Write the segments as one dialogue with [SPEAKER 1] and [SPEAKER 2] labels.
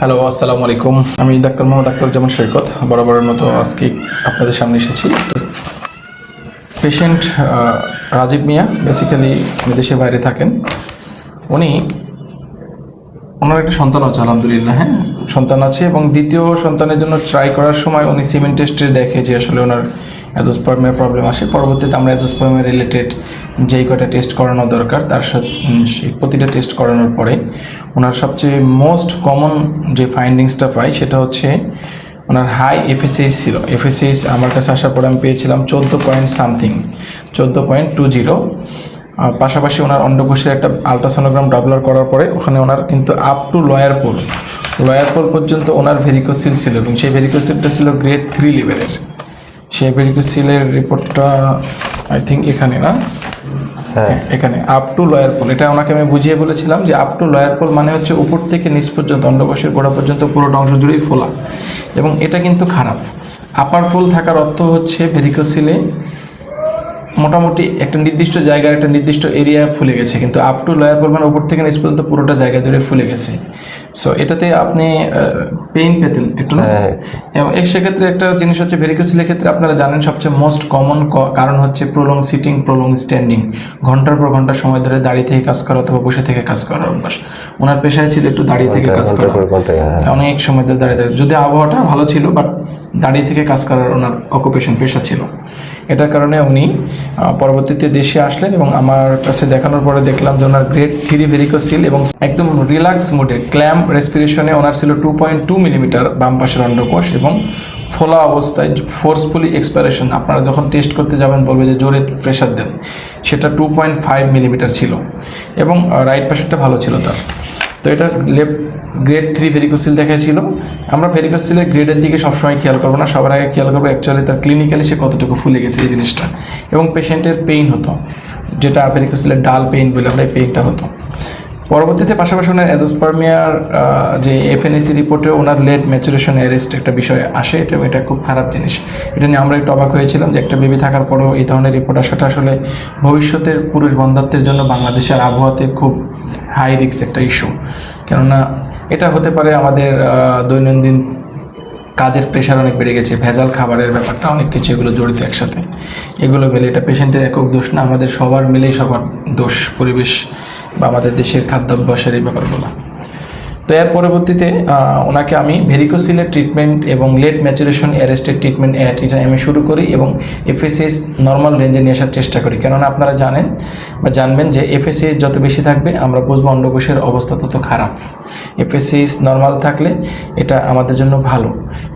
[SPEAKER 1] Hello আসসালামু আলাইকুম। আমি ডাক্তার মোহাম্মদ আক্তার জামান সৈকত, বরাবরের মতো আজকে আপনাদের সামনে এসেছি। পেশেন্ট রাজীব মিয়া বেসিক্যালি দেশের বাইরে থাকেন। উনি ওনার একটা সন্তান আছে, আলহামদুলিল্লাহ হ্যাঁ? সন্তান আছে এবং দ্বিতীয় সন্তানের জন্য ট্রাই করার সময় উনি সিমেন্ট টেস্টে দেখে যে আসলে ওনার অ্যাজোস্পার্মের প্রবলেম আসে পরবর্তীতে আমরা অ্যাজোস্পার্মের রিলেটেড যেই কটা টেস্ট করানো দরকার, তার সাথে প্রতিটা টেস্ট করানোর পরে ওনার সবচেয়ে মোস্ট কমন যে ফাইন্ডিংসটা পাই, সেটা হচ্ছে ওনার হাই এফএসএইচ ছিল। এফএসএইচ আমার কাছে আসার পরে আমি পেয়েছিলাম চোদ্দ পয়েন্ট সামথিং চোদ্দ পয়েন্ট টু জিরো পাশাপাশি ওনার অন্ডকোষের একটা আলট্রাসোনোগ্রাম ডাবলার করার পরে ওখানে ওনার কিন্তু up to lower pole lower pole পর্যন্ত ওনার ভেরিকোসিল ছিল এবং সেই ভেরিকোসিলটা ছিল গ্রেড থ্রি লেভেলের সেই ভেরিকোসিলের রিপোর্টটা আই থিঙ্ক এখানে না?
[SPEAKER 2] হ্যাঁ।
[SPEAKER 1] এখানে আপ টু লয়ার পোল এটা ওনাকে আমি বুঝিয়ে বলেছিলাম যে আপ টু লয়ার পোল মানে হচ্ছে উপর থেকে নিচ পর্যন্ত অন্ডকোষের গোড়া পর্যন্ত পুরোটা অংশ জুড়েই ফোলা। এবং এটা কিন্তু খারাপ। আপার ফুল থাকার অর্থ হচ্ছে ভেরিকোসিলে মোটামুটি একটা নির্দিষ্ট জায়গার একটা নির্দিষ্ট এরিয়া ফুলে গেছে কিন্তু আপ টু লয়ার মানে উপর থেকে নিচ পর্যন্ত পুরোটা জায়গা জুড়ে ফুলে গেছে। সো এটাতে আপনি পেইন পেতেন একটু
[SPEAKER 2] হ্যাঁ।
[SPEAKER 1] এবং এই সেক্ষেত্রে একটা জিনিস হচ্ছে ভেরিকোসিলের ক্ষেত্রে আপনারা জানেন সবচেয়ে মোস্ট কমন কারণ হচ্ছে প্রলং সিটিং প্রলং স্ট্যান্ডিং ঘণ্টার পর ঘণ্টা সময় ধরে দাঁড়িয়ে থেকে কাজ করা অথবা বসে থেকে কাজ করার অভ্যাস। ওনার পেশায় ছিল একটু দাঁড়িয়ে থেকে কাজ করা।
[SPEAKER 2] হ্যাঁ।
[SPEAKER 1] অনেক সময় ধরে দাঁড়িয়ে যদি আবহাওয়াটা ভালো ছিল বাট দাঁড়িয়ে থেকে কাজ করার ওনার অকুপেশন পেশা ছিল। এটার কারণে উনি পরবর্তীতে দেশে আসলেন এবং আমার কাছে দেখানোর পরে দেখলাম যে ওনার গ্রেড থ্রি ভেরিকোসিল এবং একদম রিল্যাক্স মুডে, ক্ল্যাম রেসপিরেশনে ওনার ছিল টু পয়েন্ট টু মিলিমিটার বাম পাশের অন্ডকোষ এবং ফোলা অবস্থায় ফোর্সফুলি এক্সপারেশন আপনারা যখন টেস্ট করতে যাবেন বলবে যে জোরে প্রেশার দেন, সেটা টু পয়েন্ট ফাইভ মিলিমিটার ছিল এবং রাইট পাশেরটা ভালো ছিল তার। তো এটা লেফট গ্রেড থ্রি ফেরিকোসিল দেখাইছিল। আমরা ফেরিকোসিলের গ্রেডের দিকে সবসময় খেয়াল করব না। সবার আগে খেয়াল করব অ্যাকচুয়ালি তার ক্লিনিক্যালি সে কতটুকু ফুলে গেছে এই জিনিসটা। এবং পেশেন্টের পেইন হতো, যেটা ফেরিকোসিলের ডাল পেইন বলে আমরা এই পেইনটা হতো। পরবর্তীতে পাশাপাশি ওনার অ্যাজোস্পার্মিয়ার যে এফএনএসি রিপোর্টে ওনার লেট ম্যাচুরেশন অ্যারেস্ট একটা বিষয় আসে, এটা এটা খুব খারাপ জিনিস। এটা নিয়ে আমরা একটু অবাক হয়েছিলাম যে একটা বেবি থাকার পরেও এই ধরনের রিপোর্ট আসাটা আসলে ভবিষ্যতের পুরুষ বন্ধাত্বের জন্য বাংলাদেশের আবহাওয়াতে খুব হাই রিক্স একটা ইস্যু কেননা এটা হতে পারে আমাদের দৈনন্দিন কাজের প্রেশার অনেক বেড়ে গেছে, ভেজাল খাবারের ব্যাপারটা অনেক কিছু এগুলো জড়িত একসাথে। এগুলো মিলে, এটা পেশেন্টের একক দোষ না, আমাদের সবার মিলেই সবার দোষ, পরিবেশ বা আমাদের দেশের খাদ্যাভ্যাসের এই ব্যাপারগুলো। তো এর পরবর্তীতে ওনাকে আমি ভেরিকোসিলের ট্রিটমেন্ট এবং লেট ম্যাচুরেশন অ্যারেস্টেড ট্রিটমেন্ট এটা আমি শুরু করি এবং এফএসএস নর্মাল রেঞ্জে নিয়ে আসার চেষ্টা করি। কেননা আপনারা জানেন বা জানবেন যে এফএসএস যত বেশি থাকবে, আমরা বুঝব অন্ডকোষের অবস্থা তত খারাপ। এফএসএস নর্মাল থাকলে এটা আমাদের জন্য ভালো।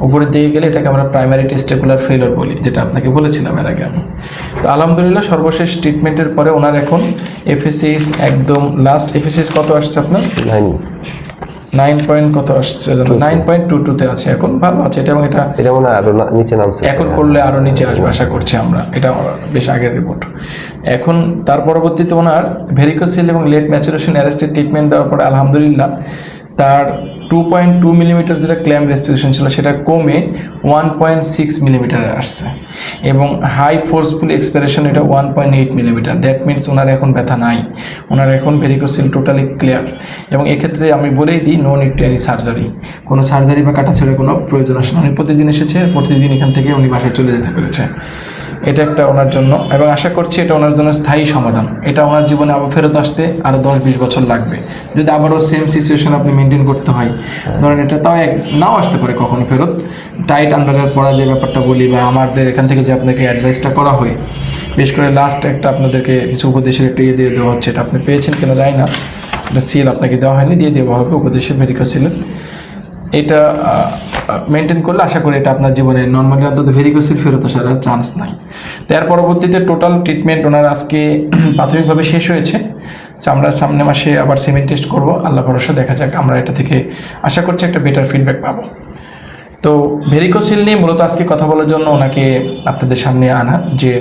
[SPEAKER 1] উপরের দিকে গেলে এটাকে আমরা প্রাইমারি টেস্টিকুলার ফেলোর বলি, যেটা আপনাকে বলেছিলাম এর আগে আমি। তো আলহামদুলিল্লাহ, সর্বশেষ ট্রিটমেন্টের পরে ওনার এখন এফএসএস একদম লাস্ট এফএসএস কত আসছে আপনার?
[SPEAKER 2] নাইন
[SPEAKER 1] পয়েন্ট কত আসছে? জানো নাইন পয়েন্ট টু টুতে আছে এখন। ভালো আছে এটা এবং এটা
[SPEAKER 2] এটা মনে হয় আরও নিচে নামছে।
[SPEAKER 1] এখন করলে আরও নিচে আসবে আশা করছি আমরা। এটা বেশ আগের রিপোর্ট এখন তার পরবর্তীতে ওনার ভেরিকোসিল এবং লেট ম্যাচুরেশন অ্যারেস্টেড ট্রিটমেন্ট দেওয়ার পরে আলহামদুলিল্লাহ তার টু পয়েন্ট টু মিলিমিটার যেটা ক্ল্যাম রেসপিরেশন ছিল সেটা কমে ওয়ান পয়েন্ট সিক্স মিলিমিটারে আসছে। এবং হাই ফোর্সফুল এক্সপিরেশন এটা one point eight millimetre that means ওনার এখন ব্যথা নাই। ওনার এখন ভেরিকোসিল টোটালি ক্লিয়ার এবং এক্ষেত্রে আমি বলেই দিই no need to any surgery কোনো সার্জারি বা কাটাছেড়ে কোনো প্রয়োজন আসে না। উনি প্রতিদিন এসেছে, প্রতিদিন এখান থেকে উনি বাসায় চলে যেতে পেরেছে। এটা একটা ওনার জন্য। এবং আশা করছি এটা ওনার জন্য স্থায়ী সমাধান। এটা ওনার জীবনে আবার ফেরত আসতে আরও দশ বিশ বছর লাগবে। যদি আবারও সেম সিচুয়েশন আপনি মেনটেন করতে হয়, ধরেন এটা তাও এক নাও আসতে পারে কখনো ফেরত। টাইট আন্ডারের পড়া যে ব্যাপারটা বলি বা আমাদের এখান থেকে যে আপনাকে অ্যাডভাইসটা করা হয়, বিশেষ করে লাস্ট একটা আপনাদেরকে কিছু উপদেশের একটা ইয়ে দিয়ে দেওয়া হচ্ছে, এটা আপনি পেয়েছেন কেন যায় না, এটা সিল আপনাকে দেওয়া হয়নি, দিয়ে দেওয়া হবে উপদেশের মেডিকেল সিলের এটা মেনটেন করলে আশা করি এটা আপনার জীবনে নর্মালি অন্তত ভেরিকোসিল ফেরত আসার চান্স নাই। তো এর পরবর্তীতে টোটাল ট্রিটমেন্ট ওনার আজকে প্রাথমিকভাবে শেষ হয়েছে। আমরা সামনে মাসে আবার সিমেন্ট টেস্ট করব, আল্লাহ ভরসা, দেখা যাক আমরা এটা থেকে আশা করছি একটা বেটার ফিডব্যাক পাবো। তো ভেরিকোসিল নিয়ে মূলত আজকে কথা বলার জন্য ওনাকে আপনাদের সামনে আনা যে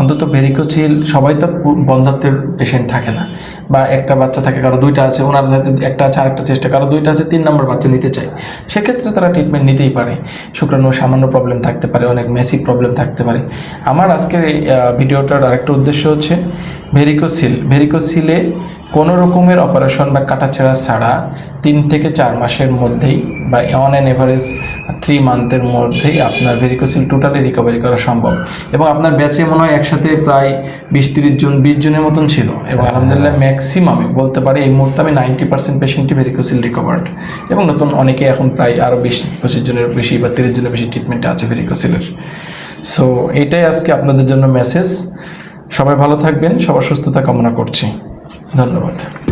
[SPEAKER 1] অন্তত ভেরিকোচিল সবাই তো বন্ধাত্বের পেশেন্ট থাকে না। বা একটা বাচ্চা থাকে, কারও দুইটা আছে, ওনার হাতে একটা আছে, আরেকটা চেষ্টা, কারও দুইটা আছে, তিন নম্বর বাচ্চা নিতে চায়। সেক্ষেত্রে তারা ট্রিটমেন্ট নিতেই পারে। শুক্রাণু সামান্য প্রবলেম থাকতে পারে, অনেক মেসি প্রবলেম থাকতে পারে। আমার আজকের এই ভিডিওটার আরেকটা উদ্দেশ্য হচ্ছে ভেরিকোসিল ভেরিকোসিলে কোনো রকমের অপারেশন বা কাটাছেঁড়া ছাড়া তিন থেকে চার মাসের মধ্যেই বা অন অ্যান এভারেজ থ্রি মান্থের মধ্যেই আপনার ভেরিকোসিল টোটালি রিকভারি করা সম্ভব। এবং আপনার ব্যাচে মনে হয় একসাথে প্রায় বিশ তিরিশ জন বিশ জনের মতন ছিল। এবং আলহামদুলিল্লাহ ম্যাক্সিমামে বলতে পারি এই মুহূর্তে আমি নাইনটি পার্সেন্ট পেশেন্টই ভেরিকোসিল রিকভার্ড এবং নতুন অনেকে এখন প্রায় আরও বিশ পঁচিশ জনের বেশি বা তিরিশ জনের বেশি ট্রিটমেন্টে আছে ভেরিকোসিলের সো এটাই আজকে আপনাদের জন্য মেসেজ সবাই ভালো থাকবেন সবার সুস্থতা কামনা করছি। ধন্যবাদ।